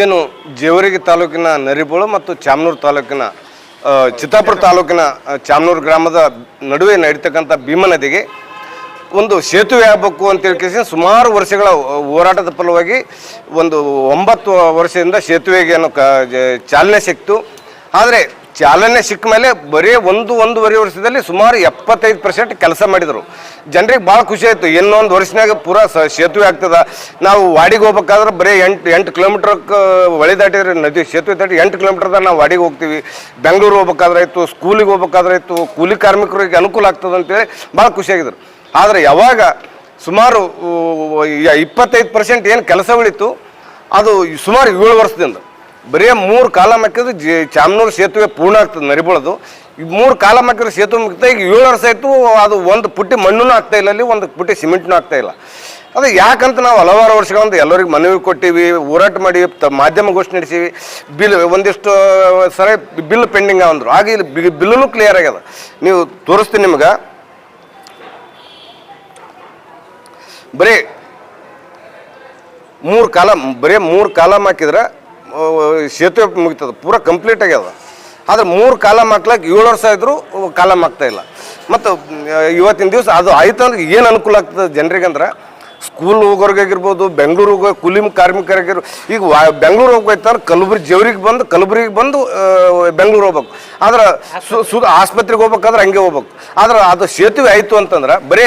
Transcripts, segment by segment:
ಏನು ಜೇವರಿಗೆ ತಾಲೂಕಿನ ನರಿಬೋಳು ಮತ್ತು ಚಾಮನೂರು ತಾಲೂಕಿನ ಚಿತ್ತಾಪುರ ತಾಲೂಕಿನ ಚಾಮನೂರು ಗ್ರಾಮದ ನಡುವೆ ನಡೀತಕ್ಕಂಥ ಭೀಮ ನದಿಗೆ ಒಂದು ಸೇತುವೆ ಆಗಬೇಕು ಅಂತ ಹೇಳ್ಕೇಸಿ ಸುಮಾರು ವರ್ಷಗಳ ಹೋರಾಟದ ಫಲವಾಗಿ ಒಂದು ಒಂಬತ್ತು ವರ್ಷದಿಂದ ಸೇತುವೆಗೆ ಏನೋ ಚಾಲನೆ ಸಿಕ್ತು. ಆದರೆ ಚಾಲನೆ ಸಿಕ್ಕ ಮೇಲೆ ಬರೀ ಒಂದು ಒಂದೂವರೆ ವರ್ಷದಲ್ಲಿ ಸುಮಾರು ಎಪ್ಪತ್ತೈದು ಪರ್ಸೆಂಟ್ ಕೆಲಸ ಮಾಡಿದರು. ಜನರಿಗೆ ಭಾಳ ಖುಷಿ ಆಯಿತು. ಇನ್ನೊಂದು ವರ್ಷನಾಗ ಪೂರಾ ಸೇತುವೆ ಆಗ್ತದ. ನಾವು ವಾಡಿಗೆ ಹೋಗ್ಬೇಕಾದ್ರೆ ಬರೀ ಎಂಟು ಎಂಟು ಕಿಲೋಮೀಟ್ರಕ್ಕೆ ಹೊಳೆ ದಾಟಿದ್ರೆ ನದಿ ಸೇತುವೆ ದಾಟಿ ಎಂಟು ಕಿಲೋಮೀಟ್ರದಾಗ ನಾವು ವಾಡಿಗೆ ಹೋಗ್ತೀವಿ. ಬೆಂಗಳೂರು ಹೋಗ್ಬೇಕಾದ್ರೆ ಆಯಿತು, ಸ್ಕೂಲಿಗೆ ಹೋಗ್ಬೇಕಾದ್ರೆ ಆಯಿತು, ಕೂಲಿ ಕಾರ್ಮಿಕರಿಗೆ ಅನುಕೂಲ ಆಗ್ತದೆ ಅಂತೇಳಿ ಭಾಳ ಖುಷಿಯಾಗಿದ್ರು ಆದರೆ ಯಾವಾಗ ಸುಮಾರು ಇಪ್ಪತ್ತೈದು ಪರ್ಸೆಂಟ್ ಏನು ಕೆಲಸ ಉಳಿತು, ಅದು ಸುಮಾರು ಏಳು ವರ್ಷದಿಂದ. ಬರೀ ಮೂರು ಕಾಲ ಹಾಕಿದ್ರೆ ಜಿ ಚಾಮನೂರು ಸೇತುವೆ ಪೂರ್ಣ ಆಗ್ತದೆ, ನರಿಬಳದು. ಈ ಮೂರು ಕಾಲ ಹಾಕಿದ್ರೆ ಸೇತುವೆ ಮುಗಿತಾ ಈಗ ಏಳು ವರ್ಷ ಆಯಿತು ಅದು ಒಂದು ಪುಟ್ಟಿ ಮಣ್ಣೂ ಆಗ್ತಾ ಇಲ್ಲ ಅಲ್ಲಿ, ಒಂದು ಪುಟ್ಟಿ ಸಿಮೆಂಟ್ನೂ ಆಗ್ತಾ ಇಲ್ಲ. ಅದು ಯಾಕಂತ ನಾವು ಹಲವಾರು ವರ್ಷಗಳಿಂದ ಎಲ್ಲರಿಗೆ ಮನವಿ ಕೊಟ್ಟಿವಿ, ಹೋರಾಟ ಮಾಡಿ ತ- ಮಾಧ್ಯಮಗೋಷ್ಠಿ ನಡೆಸಿವಿ. ಬಿಲ್ ಒಂದಿಷ್ಟು, ಸರಿ, ಬಿಲ್ ಪೆಂಡಿಂಗ್ ಅಂದರು. ಆಗ ಇಲ್ಲಿ ಬಿಲ್ಲೂ ಕ್ಲಿಯರ್ ಆಗ್ಯದ. ನೀವು ತೋರಿಸ್ತೀನಿ ನಿಮ್ಗೆ. ಬರೀ ಮೂರು ಕಾಲ, ಬರೀ ಮೂರು ಕಾಲಮ್ ಹಾಕಿದ್ರೆ ಸೇತುವೆ ಮುಗಿತದ, ಪೂರ ಕಂಪ್ಲೀಟ್ ಆಗ್ಯದ ಆದ್ರೆ ಮೂರು ಕಾಲ ಹಾಕ್ಲಕ್ಕೆ ಏಳು ವರ್ಷ ಇದ್ರು ಕಾಲಮ್ ಆಗ್ತಾ ಇಲ್ಲ. ಮತ್ತು ಇವತ್ತಿನ ದಿವಸ ಅದು ಆಯ್ತು ಅಂದ್ರೆ ಏನು ಅನುಕೂಲ ಆಗ್ತದೆ ಜನರಿಗೆ ಅಂದ್ರೆ ಸ್ಕೂಲ್ ಹೋಗೋರ್ಗಾಗಿರ್ಬೋದು, ಬೆಂಗಳೂರು ಹೋಗೋ ಕೂಲಿ ಕಾರ್ಮಿಕರಾಗಿರ್ಬೋದು ಈಗ ವಾ, ಬೆಂಗಳೂರು ಹೋಗ್ಬೇಕಂದ್ರೆ ಕಲಬುರಗಿ ಜವರಿಗೆ ಬಂದು, ಕಲಬುರಗಿಗೆ ಬಂದು ಬೆಂಗಳೂರು ಹೋಗ್ಬೇಕು. ಆದ್ರೆ ಸು ಸು ಆಸ್ಪತ್ರೆಗೆ ಹೋಗ್ಬೇಕಾದ್ರೆ ಹಂಗೆ ಹೋಗ್ಬೇಕು. ಆದ್ರೆ ಅದು ಸೇತುವೆ ಆಯಿತು ಅಂತಂದ್ರೆ ಬರೀ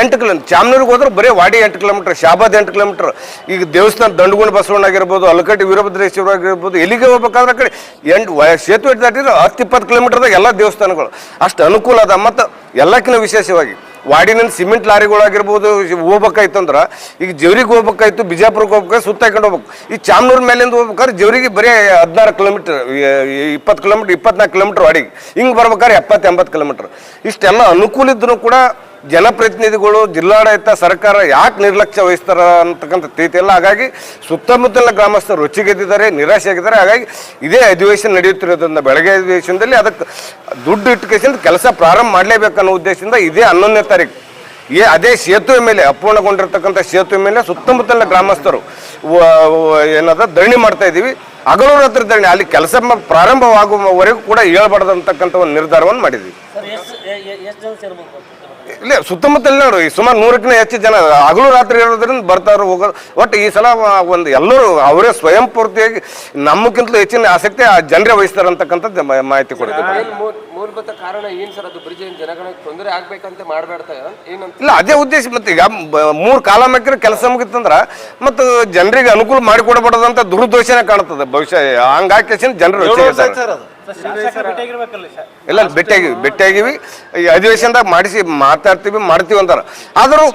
ಎಂಟು ಕಿಲೋಮೀಟರ್ ಚಾಮನೂರಿಗೆ ಹೋದ್ರೆ ಬರೀ ವಾಡಿ ಎಂಟು ಕಿಲೋಮೀಟರ್, ಶಾಬಾದ್ ಎಂಟು ಕಿಲೋಮೀಟರ್. ಈಗ ದೇವಸ್ಥಾನ ದಂಡಗುಣ ಬಸವಣ್ಣ ಆಗಿರ್ಬೋದು, ಅಲಕಟ್ಟಿ ವೀರಭದ್ರೇಶ್ವರ ಆಗಿರ್ಬೋದು, ಎಲ್ಲಿಗೆ ಹೋಗ್ಬೇಕಾದ್ರೆ ಕಡೆ. ಎಂಟು ಸೇತುವೆ ದಾಟಿದ್ರೆ ಹತ್ತು ಇಪ್ಪತ್ತು ಕಿಲೋಮೀಟರ್ದಾಗ ಎಲ್ಲ ದೇವಸ್ಥಾನಗಳು. ಅಷ್ಟು ಅನುಕೂಲ ಅದ. ಮತ್ತು ಎಲ್ಲಕ್ಕಿಂತ ವಿಶೇಷವಾಗಿ ವಾಡಿನ ಸಿಮೆಂಟ್ ಲಾರಿಗಳಾಗಿರ್ಬೋದು ಹೋಗ್ಬೇಕಾಯ್ತು ಅಂದ್ರೆ ಈಗ ಜವರಿಗೆ ಹೋಗ್ಬೇಕಾಯ್ತು, ಬಿಜಾಪುರಕ್ಕೆ ಹೋಗ್ಬೇಕಾದ್ರೆ ಸುತ್ತ ಹಾಕೊಂಡು ಹೋಗ್ಬೇಕು. ಈ ಚಾಮನೂರು ಮೇಲಿಂದ ಹೋಗ್ಬೇಕಾದ್ರೆ ಜವರಿಗೆ ಬರೀ ಹದಿನಾರು ಕಿಲೋಮೀಟರ್ ಇಪ್ಪತ್ತು ಕಿಲೋಮೀಟರ್, ಇಪ್ಪತ್ನಾಲ್ಕು ಕಿಲೋಮೀಟರ್ ವಾಡಿಗೆ. ಹಿಂಗೆ ಬರ್ಬೇಕಾದ್ರೆ ಎಪ್ಪತ್ತು ಎಂಬತ್ತು ಕಿಲೋಮೀಟರ್. ಇಷ್ಟೆಲ್ಲ ಅನುಕೂಲ ಇದ್ರೂ ಕೂಡ ಜನಪ್ರತಿನಿಧಿಗಳು, ಜಿಲ್ಲಾಡಳಿತ, ಸರ್ಕಾರ ಯಾಕೆ ನಿರ್ಲಕ್ಷ್ಯ ವಹಿಸ್ತಾರ ಅಂತಕ್ಕಂಥ ತಿಳಿತಿಲ್ಲ ಹಾಗಾಗಿ ಸುತ್ತಮುತ್ತಲಿನ ಗ್ರಾಮಸ್ಥರು ರುಚಿಗೆದ್ದಿದ್ದಾರೆ, ನಿರಾಶೆಯಾಗಿದ್ದಾರೆ, ಹಾಗಾಗಿ ಇದೇ ಅಧಿವೇಶನ ನಡೆಯುತ್ತಿರೋದ್ರಿಂದ, ಬೆಳಗ್ಗೆ ಅಧಿವೇಶನದಲ್ಲಿ ಅದಕ್ಕೆ ದುಡ್ಡು ಇಟ್ಕೇಸಿಂದ ಕೆಲಸ ಪ್ರಾರಂಭ ಮಾಡಲೇಬೇಕನ್ನೋ ಉದ್ದೇಶದಿಂದ ಇದೇ ಹನ್ನೊಂದನೇ ತಾರೀಕು. ಏ ಅದೇ ಸೇತುವೆ ಮೇಲೆ, ಅಪೂರ್ಣಗೊಂಡಿರ್ತಕ್ಕಂಥ ಸೇತುವೆ ಮೇಲೆ ಸುತ್ತಮುತ್ತಲಿನ ಗ್ರಾಮಸ್ಥರು ಏನದ ಧರಣಿ ಮಾಡ್ತಾ ಇದ್ದೀವಿ. ಹಗಲು ಹತ್ರ ಧರಣಿ, ಅಲ್ಲಿ ಕೆಲಸ ಪ್ರಾರಂಭವಾಗುವವರೆಗೂ ಕೂಡ ಹೇಳ್ಬಾರ್ದು ಅಂತಕ್ಕಂಥ ಒಂದು ನಿರ್ಧಾರವನ್ನು ಮಾಡಿದ್ವಿ ಇಲ್ಲ ಸುತ್ತಮುತ್ತಲಿನ ನೋಡಿ ಸುಮಾರು ನೂರಕ್ಕಿಂತ ಹೆಚ್ಚು ಜನ ಹಗಲು ರಾತ್ರಿ ಇರೋದ್ರಿಂದ ಬರ್ತಾರೆ ಹೋಗೋದು ಒಟ್ಟು ಈ ಸಲ ಒಂದು ಎಲ್ಲರೂ ಅವರೇ ಸ್ವಯಂ ಪೂರ್ತಿಯಾಗಿ ನಮ್ಮಕ್ಕಿಂತಲೂ ಹೆಚ್ಚಿನ ಆಸಕ್ತಿ ಆ ಜನರೇ ವಹಿಸ್ತಾರೆ ಅಂತಕ್ಕಂಥದ್ದು ಮಾಹಿತಿ ಕೊಡ್ತೀವಿ ಮೂಲಭೂತ ಕಾರಣ ಏನು ಸರ್ ಅದು ಬ್ರಿಡ್ಜ್ ಜನಗಳಿಗೆ ತೊಂದರೆ ಆಗ್ಬೇಕಂತ ಮಾಡ್ಬೇಡ್ತಾ ಏನಂತ? ಇಲ್ಲ ಅದೇ ಉದ್ದೇಶ ಮತ್ತೆ ಈಗ ಮೂರು ಕಾಲ ಹಾಕಿದ್ರೆ ಕೆಲಸ ಮುಗಿತಂದ್ರೆ ಮತ್ತು ಜನರಿಗೆ ಅನುಕೂಲ ಮಾಡಿಕೊಡಬಾರ್ದಂತ ದುರುದ್ದೇಶನೇ ಕಾಣ್ತದೆ ಭವಿಷ್ಯ ಹಂಗಾಕಿ ಜನರು ಸರ್ ಎಲ್ಲ ಭೇಟಿಯಾಗಿವಿ. ಈ ಅಧಿವೇಶನದಾಗ ಮಾಡಿಸಿ ಮಾತಾಡ್ತೀವಿ ಮಾಡ್ತೀವಿ ಅಂತಾರೆ. ಆದರೂ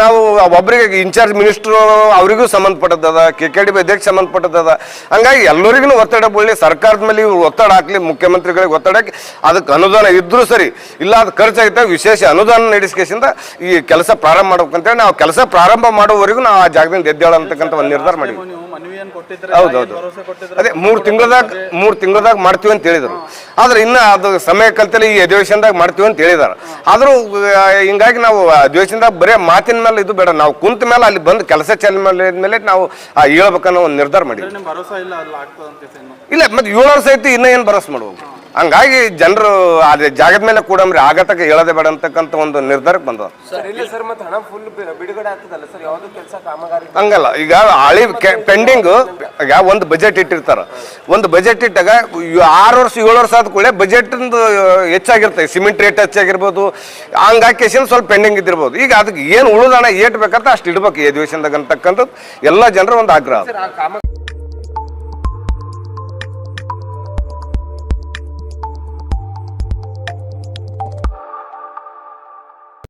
ನಾವು ಒಬ್ಬರಿಗೆ ಇನ್ಚಾರ್ಜ್ ಮಿನಿಸ್ಟ್ರು ಅವರಿಗೂ ಸಂಬಂಧಪಟ್ಟದ್ದದ ಕೆ ಕೆ ಡಿ ಬಿ ಅಧ್ಯಕ್ಷ ಸಂಬಂಧಪಟ್ಟದ್ದದ ಹಂಗಾಗಿ ಎಲ್ಲರಿಗೂ ಒತ್ತಡ ಬೀಳಿ ಸರ್ಕಾರದ ಮೇಲೆ ಇವ್ರು ಒತ್ತಡ ಹಾಕಲಿ ಮುಖ್ಯಮಂತ್ರಿಗಳಿಗೆ ಒತ್ತಡ ಹಾಕಿ ಅದಕ್ಕೆ ಅನುದಾನ ಇದ್ದರೂ ಸರಿ ಇಲ್ಲ ಅದು ಖರ್ಚಾಗಿದ್ದಾಗ ವಿಶೇಷ ಅನುದಾನ ನಡೆಸ್ಕೇಸಿಂದ ಈ ಕೆಲಸ ಪ್ರಾರಂಭ ಮಾಡ್ಬೇಕಂತೇಳಿ ನಾವು ಕೆಲಸ ಪ್ರಾರಂಭ ಮಾಡೋವರೆಗೂ ನಾವು ಆ ಜಾಗದಿಂದ ಎದ್ದೇಳ ಅಂತಕ್ಕಂಥ ಒಂದು ನಿರ್ಧಾರ ಮಾಡಿದ್ವಿ. ಹೌದೌದು. ಅದೇ ಮೂರು ತಿಂಗಳದಾಗ ಮೂರು ತಿಂಗಳದಾಗ ಮಾಡ್ತೀವಿ ಅಂತ ಹೇಳಿದರು. ಆದ್ರೆ ಇನ್ನು ಅದು ಸಮಯ ಕಲ್ತಲ್ಲಿ ಈ ಅಧಿವೇಶನದಾಗ ಮಾಡ್ತೀವಿ ಅಂತ ಹೇಳಿದಾರೆ. ಆದರೂ ಹಿಂಗಾಗಿ ನಾವು ಅಧಿವೇಶನದಾಗ ಬರೀ ಮಾತಿನ ಮೇಲೆ ಇದು ಬೇಡ. ನಾವು ಕುಂತ ಮೇಲೆ ಅಲ್ಲಿ ಬಂದು ಕೆಲಸ ಚಾಲನೆ ಮೇಲೆ ಮೇಲೆ ನಾವು ಹೇಳ್ಬೇಕನ್ನೋ ಒಂದು ನಿರ್ಧಾರ ಮಾಡಿದ್ವಿ. ಇಲ್ಲ ಮತ್ತೆ ಏಳು ವರ್ಷ ಐತಿ ಇನ್ನೂ ಏನು ಭರವಸೆ ಮಾಡ್ಬೇಕು ಹಂಗಾಗಿ ಜನರು ಅದೇ ಜಾಗದ ಮೇಲೆ ಕೂಡಂಬ್ರಿ ಆಗತಕ್ಕೆ ಹೇಳದೆ ಬೇಡ ಅಂತಕ್ಕಂಥ ಒಂದು ನಿರ್ಧಾರಕ್ಕೆ ಬಂದ ಹಂಗಲ್ಲ ಈಗ ಹಳಿ ಪೆಂಡಿಂಗ್ ಈಗ ಒಂದು ಬಜೆಟ್ ಇಟ್ಟಿರ್ತಾರ. ಒಂದು ಬಜೆಟ್ ಇಟ್ಟಾಗ ಆರು ವರ್ಷ ಏಳು ವರ್ಷ ಆದ ಕೂಡಲೇ ಬಜೆಟ್ ಹೆಚ್ಚಾಗಿರ್ತದೆ. ಸಿಮೆಂಟ್ ರೇಟ್ ಹೆಚ್ಚಾಗಿರ್ಬೋದು ಹಂಗಾಗಿ ಸ್ವಲ್ಪ ಪೆಂಡಿಂಗ್ ಇದ್ದಿರ್ಬೋದು. ಈಗ ಅದಕ್ಕೆ ಏನು ಉಳಿದಣ ಏಟ್ ಬೇಕಂತ ಅಷ್ಟು ಇಡ್ಬೇಕು ಈ ಅಧಿವೇಶನದಾಗ ಅಂತಕ್ಕಂಥದ್ದು. ಎಲ್ಲ ಜನರ ಒಂದು ಆಗ್ರಹ